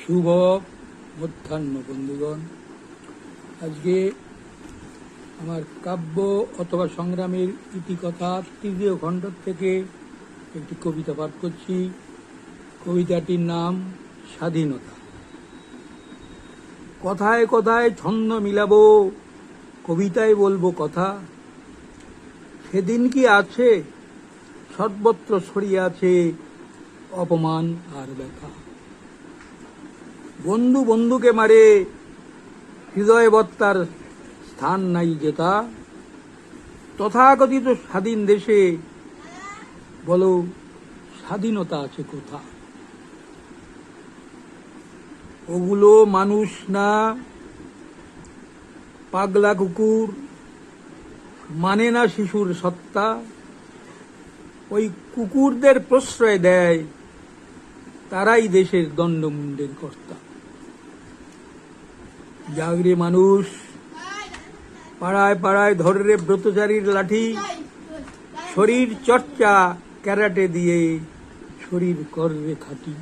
শুভ মধ্যাহ্ন, বন্ধুগণ। আজকে আমার কাব্য অথবা সংগ্রামের ইতিকথা তৃতীয় খণ্ড থেকে একটি কবিতা পাঠ করছি। কবিতাটির নাম স্বাধীনতা। কথায় কথায় ছন্দ মিলাবো, কবিতায় বলব কথা। সেদিন কি আছে? সর্বত্র ছড়িয়ে আছে অপমান আর ব্যথা। বন্ধু বন্ধুকে মারে। হৃদয় বত্তার স্থান নাই যেতা তথাকথিত স্বাধীন দেশে বলো, স্বাধীনতা আছে কোথা? ওগুলো মানুষ না, পাগলা কুকুর মানে না শিশুর সত্তা। ওই কুকুরদের প্রশ্রয় দেয়, তারাই দেশের দণ্ডমুণ্ডের কর্তা। জাগরে মানুষ, পাড়ায় পাড়ায় ধরে ব্রতচারীর লাঠি, শরীর চর্চা ক্যারাটে দিয়ে শরীর করবে খাটি।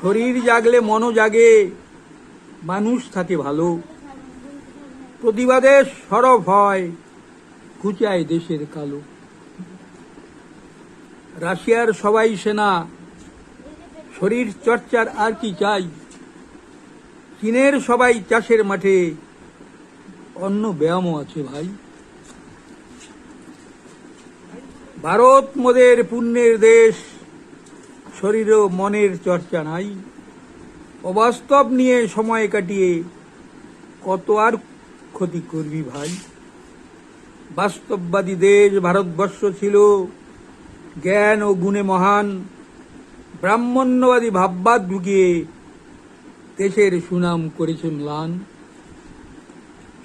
শরীর জাগলে মনও জাগে, মানুষ থাকে ভালো। প্রতিবাদে সরব হয় ঘুচায় দেশের কালো। রাশিয়ার সবাই সেনা, শরীর চর্চার আর কি চাই? চীনের সবাই চাষের মাঠে। অন্য ব্যায়ামও আছে ভাই। ভারত মোদের পুণ্যের দেশ। শরীর ও মনের চর্চা নাই। অবাস্তব নিয়ে সময় কাটিয়ে কত আর ক্ষতি করবি ভাই? বাস্তববাদী দেশ ভারতবর্ষ ছিল জ্ঞান ও গুণে মহান। ব্রাহ্মণ্যবাদী ভাববাদ ঢুকিয়ে দেশের সুনাম করেছে ম্লান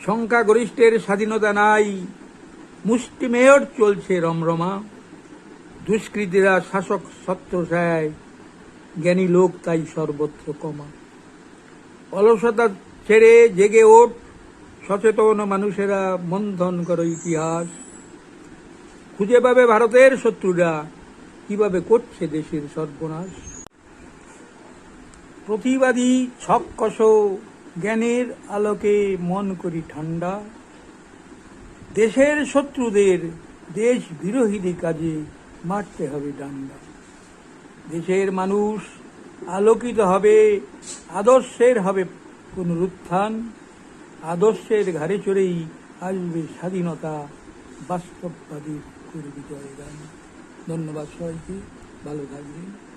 সংখ্যাগরিষ্ঠের স্বাধীনতা নাই মুষ্টিমেয়র চলছে রমরমা। দুষ্কৃতীরা শাসক ছত্রছায়, জ্ঞানী লোক তাই সর্বত্র কমা অলসতা ছেড়ে জেগে ওঠ, সচেতন মানুষেরা মন্থন করো ইতিহাস। খুঁজে পাবে ভারতের শত্রুরা, কীভাবে করছে দেশের সর্বনাশ। প্রতিবাদী ছককষ জ্ঞানের আলোকে মন করি ঠান্ডা। দেশের শত্রুদের দেশ বিরোহী কাজে মারতে হবে ডান্ডা। দেশের মানুষ আলোকিত হবে, আদর্শের হবে পুনরুত্থান। আদর্শের ঘাড়ে চড়েই আসবে স্বাধীনতা, বাস্তববাদীর করবি জয়গান ধন্যবাদ সবাইকে, ভালো থাকবেন